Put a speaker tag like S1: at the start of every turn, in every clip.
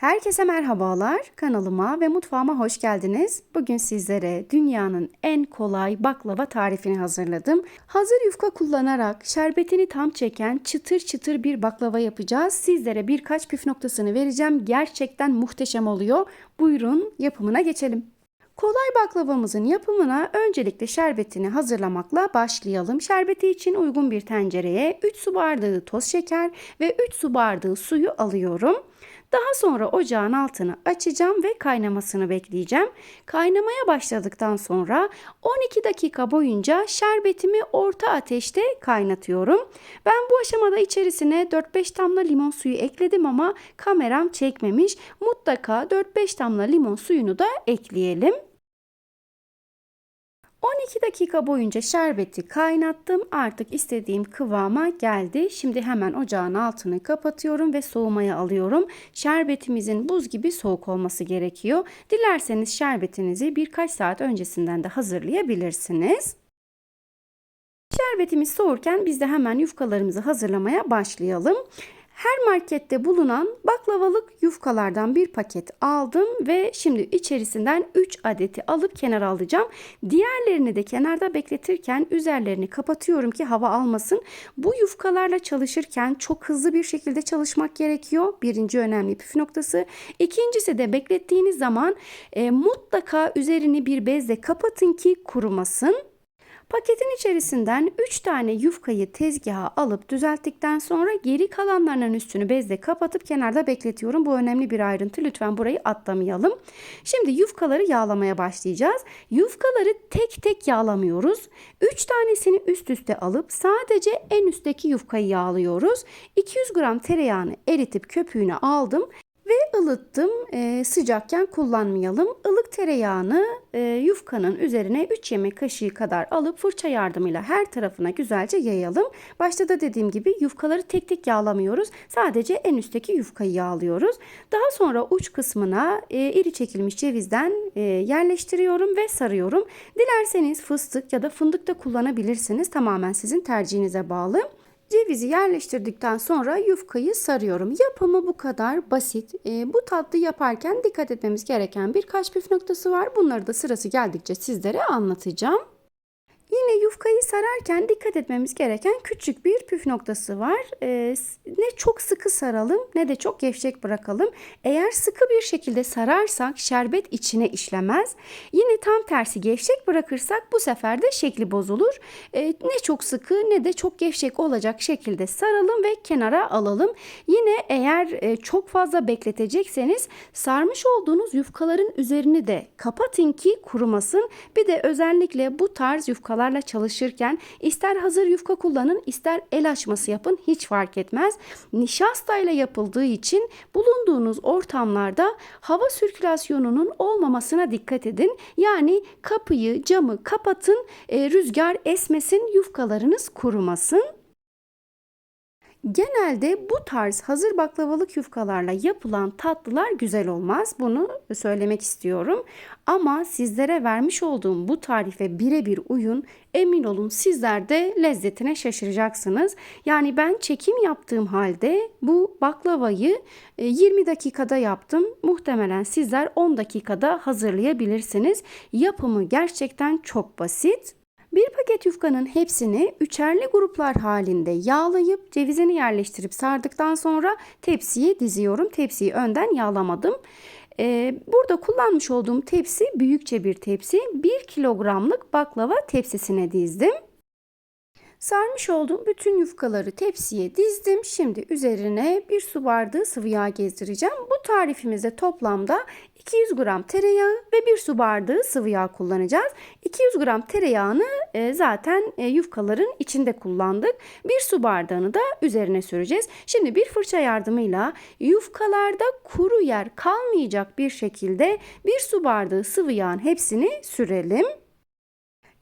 S1: Herkese merhabalar. Kanalıma ve mutfağıma hoş geldiniz. Bugün sizlere dünyanın en kolay baklava tarifini hazırladım. Hazır yufka kullanarak şerbetini tam çeken çıtır çıtır bir baklava yapacağız. Sizlere birkaç püf noktasını vereceğim. Gerçekten muhteşem oluyor. Buyurun yapımına geçelim. Kolay baklavamızın yapımına öncelikle şerbetini hazırlamakla başlayalım. Şerbeti için uygun bir tencereye 3 su bardağı toz şeker ve 3 su bardağı suyu alıyorum. Daha sonra ocağın altını açacağım ve kaynamasını bekleyeceğim. Kaynamaya başladıktan sonra 12 dakika boyunca şerbetimi orta ateşte kaynatıyorum. Ben bu aşamada içerisine 4-5 damla limon suyu ekledim ama kameram çekmemiş. Mutlaka 4-5 damla limon suyunu da ekleyelim. 12 dakika boyunca şerbeti kaynattım. Artık istediğim kıvama geldi. Şimdi hemen ocağın altını kapatıyorum ve soğumaya alıyorum. Şerbetimizin buz gibi soğuk olması gerekiyor. Dilerseniz şerbetinizi birkaç saat öncesinden de hazırlayabilirsiniz. Şerbetimiz soğurken biz de hemen yufkalarımızı hazırlamaya başlayalım. Her markette bulunan baklavalık yufkalardan bir paket aldım ve şimdi içerisinden 3 adeti alıp kenara alacağım. Diğerlerini de kenarda bekletirken üzerlerini kapatıyorum ki hava almasın. Bu yufkalarla çalışırken çok hızlı bir şekilde çalışmak gerekiyor. Birinci önemli püf noktası. İkincisi de beklettiğiniz zaman e, mutlaka üzerini bir bezle kapatın ki kurumasın. Paketin içerisinden 3 tane yufkayı tezgaha alıp düzelttikten sonra geri kalanlarının üstünü bezle kapatıp kenarda bekletiyorum. Bu önemli bir ayrıntı. Lütfen burayı atlamayalım. Şimdi yufkaları yağlamaya başlayacağız. Yufkaları tek tek yağlamıyoruz. 3 tanesini üst üste alıp sadece en üstteki yufkayı yağlıyoruz. 200 gram tereyağını eritip köpüğünü aldım ve ılıttım. E, sıcakken kullanmayalım. Ilık tereyağını e, yufkanın üzerine 3 yemek kaşığı kadar alıp fırça yardımıyla her tarafına güzelce yayalım. Başta da dediğim gibi yufkaları tek tek yağlamıyoruz. Sadece en üstteki yufkayı yağlıyoruz. Daha sonra uç kısmına e, iri çekilmiş cevizden e, yerleştiriyorum ve sarıyorum. Dilerseniz fıstık ya da fındık da kullanabilirsiniz. Tamamen sizin tercihinize bağlı. Cevizi yerleştirdikten sonra yufkayı sarıyorum. Yapımı bu kadar basit. E, bu tatlı yaparken dikkat etmemiz gereken birkaç püf noktası var. Bunları da sırası geldikçe sizlere anlatacağım. Yine yufkayı sararken dikkat etmemiz gereken küçük bir püf noktası var. Ee, ne çok sıkı saralım ne de çok gevşek bırakalım. Eğer sıkı bir şekilde sararsak şerbet içine işlemez. Yine tam tersi gevşek bırakırsak bu sefer de şekli bozulur. Ee, ne çok sıkı ne de çok gevşek olacak şekilde saralım ve kenara alalım. Yine eğer e, çok fazla bekletecekseniz sarmış olduğunuz yufkaların üzerini de kapatın ki kurumasın. Bir de özellikle bu tarz yufkalar yufkalarla çalışırken ister hazır yufka kullanın ister el açması yapın hiç fark etmez. Nişasta ile yapıldığı için bulunduğunuz ortamlarda hava sirkülasyonunun olmamasına dikkat edin. Yani kapıyı camı kapatın e, rüzgar esmesin yufkalarınız kurumasın. Genelde bu tarz hazır baklavalık yufkalarla yapılan tatlılar güzel olmaz. Bunu söylemek istiyorum. Ama sizlere vermiş olduğum bu tarife birebir uyun. Emin olun sizler de lezzetine şaşıracaksınız. Yani ben çekim yaptığım halde bu baklavayı 20 e, dakikada yaptım. Muhtemelen sizler 10 dakikada hazırlayabilirsiniz. Yapımı gerçekten çok basit. Bir paket yufkanın hepsini üçerli gruplar halinde yağlayıp cevizini yerleştirip sardıktan sonra tepsiye diziyorum. Tepsiyi önden yağlamadım. Ee, burada kullanmış olduğum tepsi büyükçe bir tepsi. 1 kilogramlık baklava tepsisine dizdim. Sarmış olduğum bütün yufkaları tepsiye dizdim. Şimdi üzerine bir su bardağı sıvı yağ gezdireceğim. Bu tarifimizde toplamda 200 gram tereyağı ve bir su bardağı sıvı yağ kullanacağız. 200 gram tereyağını e, zaten e, yufkaların içinde kullandık. Bir su bardağını da üzerine süreceğiz. Şimdi bir fırça yardımıyla yufkalarda kuru yer kalmayacak bir şekilde bir su bardağı sıvı yağın hepsini sürelim.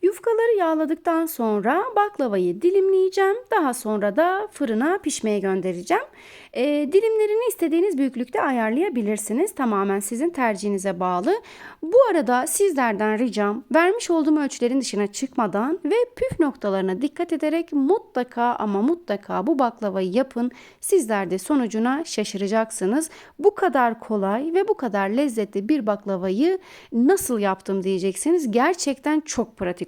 S1: Yufkaları yağladıktan sonra baklavayı dilimleyeceğim. Daha sonra da fırına pişmeye göndereceğim. E, dilimlerini istediğiniz büyüklükte ayarlayabilirsiniz. Tamamen sizin tercihinize bağlı. Bu arada sizlerden ricam vermiş olduğum ölçülerin dışına çıkmadan ve püf noktalarına dikkat ederek mutlaka ama mutlaka bu baklavayı yapın. Sizler de sonucuna şaşıracaksınız. Bu kadar kolay ve bu kadar lezzetli bir baklavayı nasıl yaptım diyeceksiniz. Gerçekten çok pratik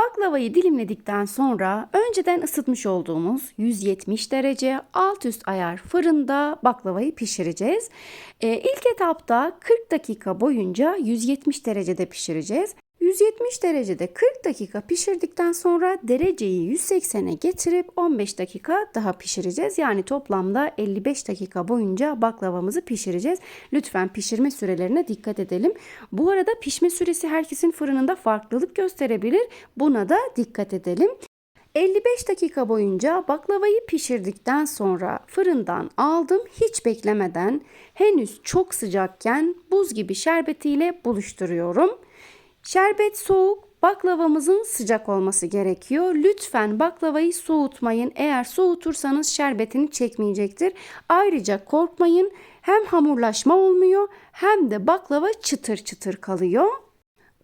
S1: Baklavayı dilimledikten sonra önceden ısıtmış olduğumuz 170 derece alt üst ayar fırında baklavayı pişireceğiz. Ee, ilk etapta 40 dakika boyunca 170 derecede pişireceğiz. 170 derecede 40 dakika pişirdikten sonra dereceyi 180'e getirip 15 dakika daha pişireceğiz. Yani toplamda 55 dakika boyunca baklavamızı pişireceğiz. Lütfen pişirme sürelerine dikkat edelim. Bu arada pişme süresi herkesin fırınında farklılık gösterebilir. Buna da dikkat edelim. 55 dakika boyunca baklavayı pişirdikten sonra fırından aldım hiç beklemeden henüz çok sıcakken buz gibi şerbetiyle buluşturuyorum. Şerbet soğuk, baklavamızın sıcak olması gerekiyor. Lütfen baklavayı soğutmayın. Eğer soğutursanız şerbetini çekmeyecektir. Ayrıca korkmayın. Hem hamurlaşma olmuyor hem de baklava çıtır çıtır kalıyor.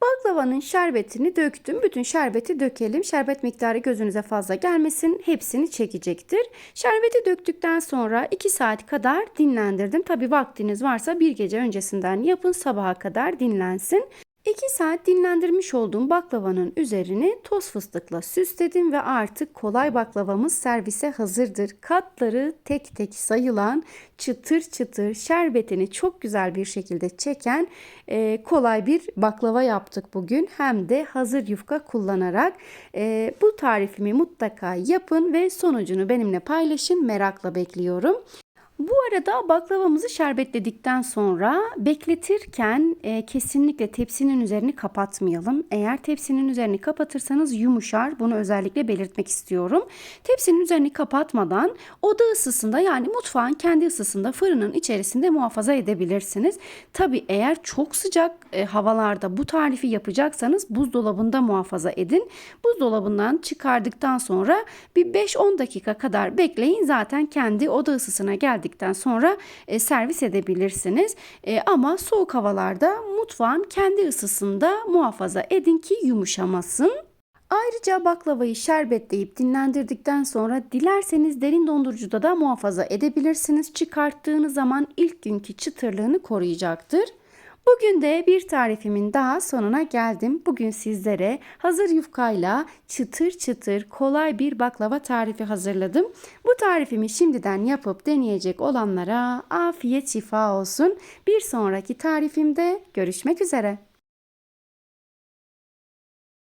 S1: Baklavanın şerbetini döktüm. Bütün şerbeti dökelim. Şerbet miktarı gözünüze fazla gelmesin. Hepsini çekecektir. Şerbeti döktükten sonra 2 saat kadar dinlendirdim. Tabi vaktiniz varsa bir gece öncesinden yapın sabaha kadar dinlensin. 2 saat dinlendirmiş olduğum baklavanın üzerini toz fıstıkla süsledim ve artık kolay baklavamız servise hazırdır. Katları tek tek sayılan çıtır çıtır şerbetini çok güzel bir şekilde çeken e, kolay bir baklava yaptık bugün. Hem de hazır yufka kullanarak e, bu tarifimi mutlaka yapın ve sonucunu benimle paylaşın merakla bekliyorum. Bu arada baklavamızı şerbetledikten sonra bekletirken e, kesinlikle tepsinin üzerini kapatmayalım. Eğer tepsinin üzerini kapatırsanız yumuşar. Bunu özellikle belirtmek istiyorum. Tepsinin üzerini kapatmadan oda ısısında yani mutfağın kendi ısısında fırının içerisinde muhafaza edebilirsiniz. Tabi eğer çok sıcak e, havalarda bu tarifi yapacaksanız buzdolabında muhafaza edin. Buzdolabından çıkardıktan sonra bir 5-10 dakika kadar bekleyin. Zaten kendi oda ısısına geldikten sonra e, servis edebilirsiniz. E, ama soğuk havalarda mutfağın kendi ısısında muhafaza edin ki yumuşamasın. Ayrıca baklavayı şerbetleyip dinlendirdikten sonra dilerseniz derin dondurucuda da muhafaza edebilirsiniz. Çıkarttığınız zaman ilk günkü çıtırlığını koruyacaktır. Bugün de bir tarifimin daha sonuna geldim. Bugün sizlere hazır yufkayla çıtır çıtır kolay bir baklava tarifi hazırladım. Bu tarifimi şimdiden yapıp deneyecek olanlara afiyet şifa olsun. Bir sonraki tarifimde görüşmek üzere.